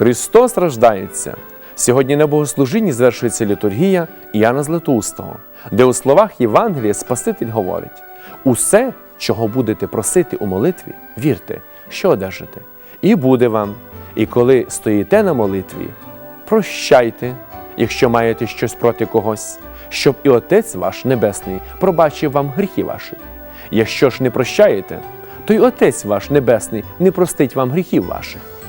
Христос рождається. Сьогодні на богослужінні звершується літургія Іоанна Златоустого, де у словах Євангелія Спаситель говорить: усе, чого будете просити у молитві, вірте, що одержите, і буде вам. І коли стоїте на молитві, прощайте, якщо маєте щось проти когось, щоб і Отець ваш Небесний пробачив вам гріхи ваші. Якщо ж не прощаєте, то й Отець ваш Небесний не простить вам гріхів ваших.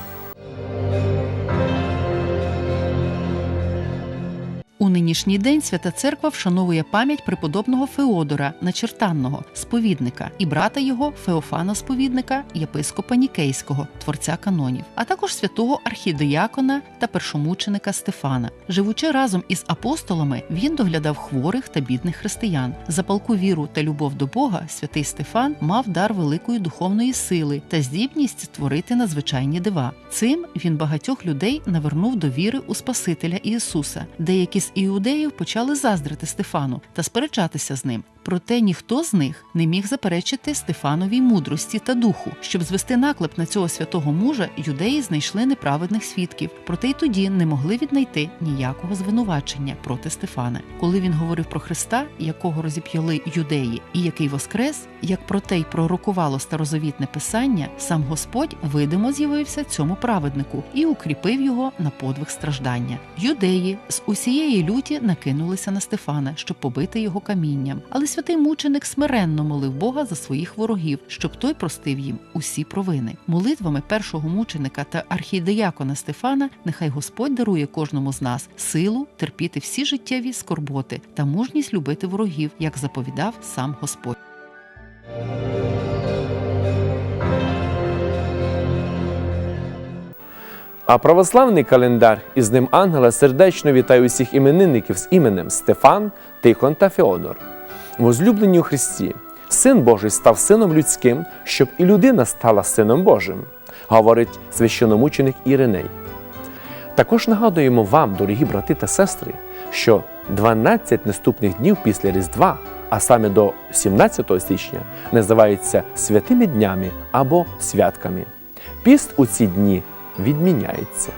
Нинішній день Свята Церква вшановує пам'ять преподобного Феодора Начертанного, сповідника, і брата його Феофана Сповідника, єпископа Нікейського, творця канонів, а також святого архідеякона та першомученика Стефана. Живучи разом із апостолами, він доглядав хворих та бідних християн. За палку віру та любов до Бога святий Стефан мав дар великої духовної сили та здібність творити надзвичайні дива. Цим він багатьох людей навернув до віри у Спасителя Ісуса. Деякі з іудеїв почали заздрити Стефану та сперечатися з ним. Проте ніхто з них не міг заперечити Стефановій мудрості та духу. Щоб звести наклеп на цього святого мужа, юдеї знайшли неправедних свідків, проте й тоді не могли віднайти ніякого звинувачення проти Стефана. Коли він говорив про Христа, якого розіп'яли юдеї, і який воскрес, як про те й пророкувало старозавітне писання, сам Господь видимо з'явився цьому праведнику і укріпив його на подвиг страждання. Юдеї з усієї люті накинулися на Стефана, щоб побити його камінням. Але святий мученик смиренно молив Бога за своїх ворогів, щоб той простив їм усі провини. Молитвами першого мученика та архідеякона Стефана нехай Господь дарує кожному з нас силу терпіти всі життєві скорботи та мужність любити ворогів, як заповідав сам Господь. А православний календар із ним ангела сердечно вітає усіх іменинників з іменем Стефан, Тихон та Феодор. Возлюблені у Христі, Син Божий став сином людським, щоб і людина стала сином Божим, говорить священомученик Іриней. Також нагадуємо вам, дорогі брати та сестри, що 12 наступних днів після Різдва, а саме до 17 січня, називаються святими днями або святками. Піст у ці дні відміняється.